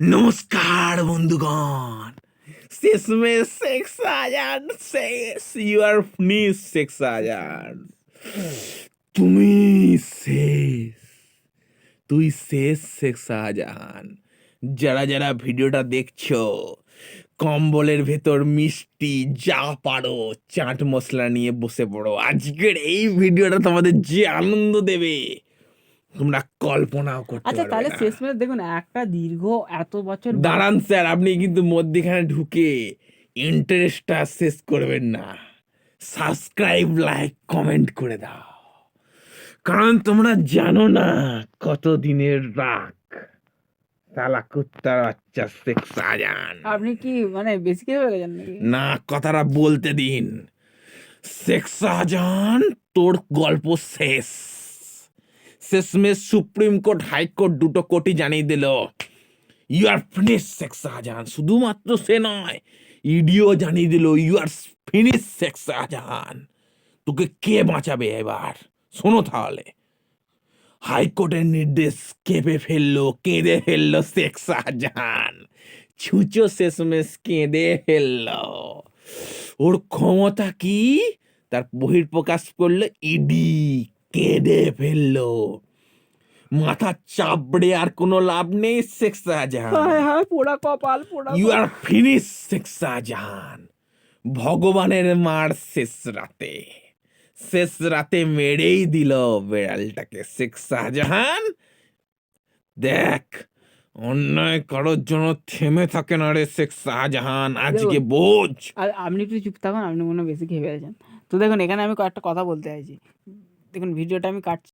নমস্কার, বন্ধুগণ। শেষ তুমি শেষ, তুই শেষ যারা যারা ভিডিওটা দেখছ, কম্বলের ভেতর মিষ্টি যা পারো, চাট মশলা নিয়ে বসে পড়ো। আজকের এই ভিডিওটা তোমাদের যে আনন্দ দেবে তোমরা কল্পনাও করতে আচ্ছা তাহলে। শেষমেশ দেখুন একটা দীর্ঘ এত বছর দাঁড়ান স্যার আপনি কিন্তু মধ্যেখানে ঢুকে ইন্টারেস্টটা শেষ করবেন না। সাবস্ক্রাইব লাইক কমেন্ট করে দাও। কারণ তোমরা জানো না কত দিনের রাগ। তালা কুত্তার বাচ্চা শেখ শাহজাহান আপনি কি মানে বেশি কি হয়ে গেছেন না কথাটা বলতে দিন। শেখ শাহজাহান তোর গল্প শেষ। শেষমেশ সুপ্রিম কোর্ট হাইকোর্ট দুটো কোর্টই জানিয়ে দিল you are finish Sheikh Shahjahan শুধুমাত্র সে নয় ইডিও জানিয়ে দিল you are finish Sheikh Shahjahan তোকে কে বাঁচাবে এবার? শোনো তাহলে। হাইকোর্টের নির্দেশ, কেঁপে ফেলল, কেঁদে ফেলল শেখ শাহজাহান ছুঁচো শেষমেশ কেঁদে ফেলল। ওর ক্ষমতা কি? তার বহির্প্রকাশ করল ইডি কেঁদে ফেলল। মাথা চাপড়ে আর কোনো লাভ নেই শেখ শাহজাহান। হ্যাঁ হ্যাঁ পোড়া কপাল পোড়া you are finish Sheikh Shahjahan. ভগবানের মার শেষ রাতে শেষ রাতে মেরেই দিল বেড়ালটাকে শেখ শাহজাহান। দেখ অন্যায় কারোর জন্য থেমে থাকে না রে শেখ শাহজাহান আজকে বোঝ। আর আপনি একটু চুপ থাকুন আপনি মনে হয় বেশি খেয়ে ফেলেছেন। তো দেখুন এখানে আমি কয়েকটা কথা বলতে চাইছি। দেখুন ভিডিওটা আমি কাটছি।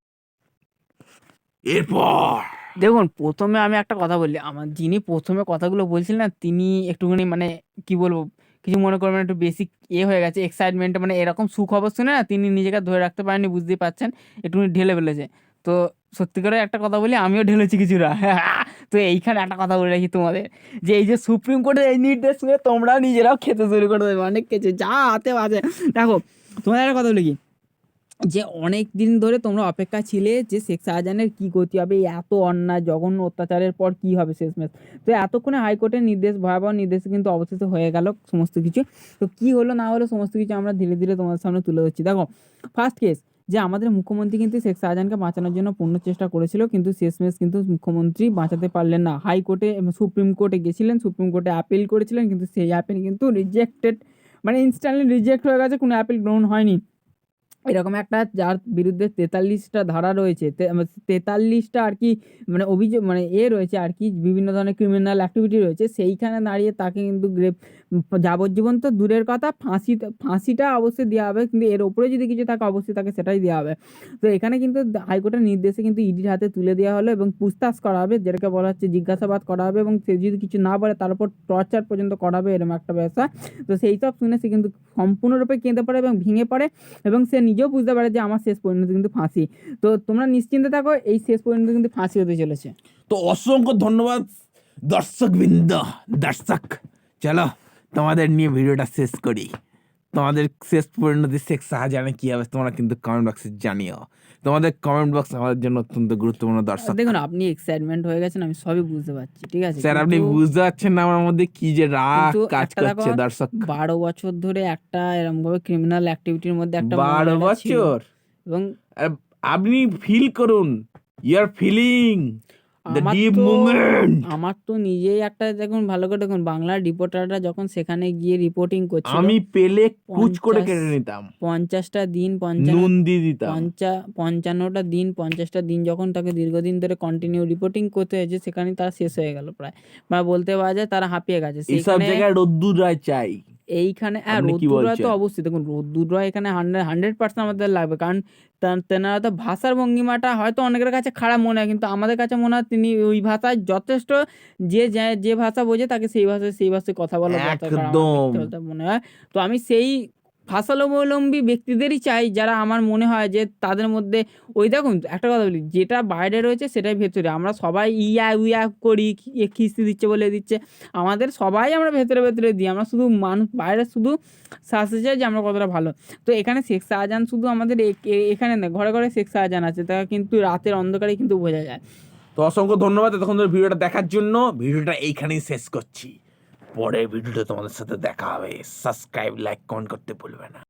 এরপর দেখুন প্রথমে আমি একটা কথা বলি। আমার যিনি প্রথমে কথাগুলো বলছিলেন না তিনি একটুখানি মানে কি বলব কিছু মনে করবেন একটু বেশি এ হয়ে গেছে। এক্সাইটমেন্ট মানে এরকম সুখবর শুনে না তিনি নিজেকে ধরে রাখতে পারেননি বুঝতেই পারছেন একটুখানি ঢেলে ফেলেছে। তো সত্যি করে একটা কথা বলি আমিও ঢেলেছি কিছুটা। তো এইখানে একটা কথা বলে রাখি তোমাদের যে এই যে সুপ্রিম কোর্টের এই নির্দেশ শুনে তোমরা নিজেরাও খেতে শুরু করে দেবে। অনেক কিছু যা হাতে বাজে। দেখো তোমাদের একটা কথা বলি কি? যে অনেক দিন ধরে তোমরা অপেক্ষা ছিলে যে শেখ শাহজাহানের কী গতি হবে এত অন্যায়, জঘন্য অত্যাচারের পর কি হবে শেষমেশ? তো এতক্ষণে হাইকোর্টের নির্দেশ, ভয়াবহ নির্দেশ কিন্তু অবশেষে হয়ে গেল সমস্ত কিছু। তো কি হলো না হলো সমস্ত কিছু আমরা ধীরে ধীরে তোমাদের সামনে তুলে ধরছি। দেখো ফার্স্ট কেস যে আমাদের মুখ্যমন্ত্রী কিন্তু শেখ শাহজাহানকে বাঁচানোর জন্য পূর্ণ চেষ্টা করেছিল, কিন্তু শেষমেশ কিন্তু মুখ্যমন্ত্রী বাঁচাতে পারলেন না। হাইকোর্টে সুপ্রিম কোর্টে গেছিলেন, সুপ্রিম কোর্টে অ্যাপিল করেছিলেন, কিন্তু সেই অ্যাপিল কিন্তু রিজেক্টেড মানে ইনস্ট্যান্টলি রিজেক্ট হয়ে গেছে, কোনো অ্যাপিল গ্রহণ হয়নি। এরকম একটা যার বিরুদ্ধে তেতাল্লিশটা ধারা রয়েছে তেতাল্লিশটা আর কি মানে অভিযোগ মানে এ রয়েছে আর কি বিভিন্ন ধরনের ক্রিমিনাল অ্যাক্টিভিটি রয়েছে, সেইখানে দাঁড়িয়ে তাকে কিন্তু গ্রেপ যাবজ্জীবন তো দূরের কথা, ফাঁসি ফাঁসিটা অবশ্যই দেওয়া হবে, কিন্তু এর ওপরে যদি কিছু থাকে, অবশ্যই তাকে সেটাই দেওয়া হবে। তো এখানে কিন্তু হাইকোর্টের নির্দেশে কিন্তু ইডির হাতে তুলে দেওয়া হলো এবং পুছতাছ করা হবে, যেটাকে বলা হচ্ছে জিজ্ঞাসাবাদ করা হবে এবং সে যদি কিছু না বলে, তার উপর টর্চার পর্যন্ত করা হবে এরকম একটা ব্যবসা তো সেই সব শুনে সে কিন্তু সম্পূর্ণরূপে কেঁদে পড়ে এবং ভেঙে পড়ে এবং সে নিজেও বুঝতে পারে যে আমার শেষ পরিণতি কিন্তু ফাঁসি। তো তোমরা নিশ্চিন্তে থাকো, এই শেষ পরিণতি কিন্তু ফাঁসি হতে চলেছে। তো অসংখ্য ধন্যবাদ দর্শক বৃন্দ দর্শক, চলো। তোমাদের নিয়ে ভিডিওটা শেষ করি। তোমাদের শেষ পরিণতি শেখ শাহজাহানে কি হবে তোমরা কিন্তু কমেন্ট বক্সে জানিও। তোমাদের কমেন্ট বক্স আমাদের জন্য অত্যন্ত গুরুত্বপূর্ণ দর্শক। দেখুন আপনি এক্সাইটমেন্ট হয়ে গেছেন আমি সবই বুঝতে পারছি ঠিক আছে? স্যার আপনি বুঝতে পারছেন না আমার মধ্যে কি যে রাগ কাজ করছে দর্শক। বারো বছর ধরে একটা এরকম ভাবে ক্রিমিনাল অ্যাক্টিভিটির মধ্যে একটা বারো। বছর? এবং আপনি ফিল করুন ইয়ার ফিলিং দ্য আমার ডিপ তো- মুভমেন্ট আমার তো নিজেই একটা দেখুন ভালো করে দেখুন বাংলার রিপোর্টাররা যখন সেখানে গিয়ে রিপোর্টিং করছিল আমি পেলে কুচ করে পঞ্চাশ- কেটে নিতাম। পঞ্চাশটা দিন নুন দিয়ে দিতাম। পঞ্চা পঞ্চান্নটা দিন পঞ্চাশটা দিন যখন তাকে দীর্ঘদিন ধরে কন্টিনিউ রিপোর্টিং করতে হয়েছে সেখানে তারা শেষ হয়ে গেল প্রায়। বা বলতে পারা যায় তারা হাঁপিয়ে গেছে। এইসব জায়গায় রোদ্দুর রায় চাই। এইখানে হ্যাঁ রোদ্দুর তো অবশ্যই দেখুন রোদ্দুরা এখানে হান্ড্রেড হান্ড্রেড পার্সেন্ট আমাদের লাগবে কারণ তেনারা তো ভাষার ভঙ্গিমাটা হয়তো অনেকের কাছে খারাপ মনে হয় কিন্তু আমাদের কাছে মনে হয় তিনি ওই ভাষায় যথেষ্ট যে যে- ভাষা বোঝে তাকে সেই ভাষায় সেই ভাষায় কথা বলা মনে হয়। তো আমি সেই ভাষাবলম্বী ব্যক্তিদেরই চাই যারা আমার মনে হয় যে তাদের মধ্যে, ওই দেখুন, একটা কথা বলি, যেটা বাইরে রয়েছে সেটাই ভেতরে। আমরা সবাই ইয়া উইয়া করি খিস্তি দিচ্ছে বলে দিচ্ছে। আমাদের সবাই আমরা ভেতরে ভেতরে দিই। আমরা শুধু মানুষ, বাইরে শুধু শাসতে চাই যে আমরা কতটা ভালো। তো এখানে শেখ শাহজাহান শুধু আমাদের এখানে না, ঘরে ঘরে শেখ শাহজাহান আছে। তা কিন্তু রাতের অন্ধকারে কিন্তু বোঝা যায়। তো অসংখ্য ধন্যবাদ এতক্ষণ ধরে ভিডিওটা দেখার জন্য। ভিডিওটা এইখানেই শেষ করছি। পরের ভিডিওটা তোমাদের সাথে দেখা হবে। সাবস্ক্রাইব লাইক কমেন্ট করতে ভুলবে না।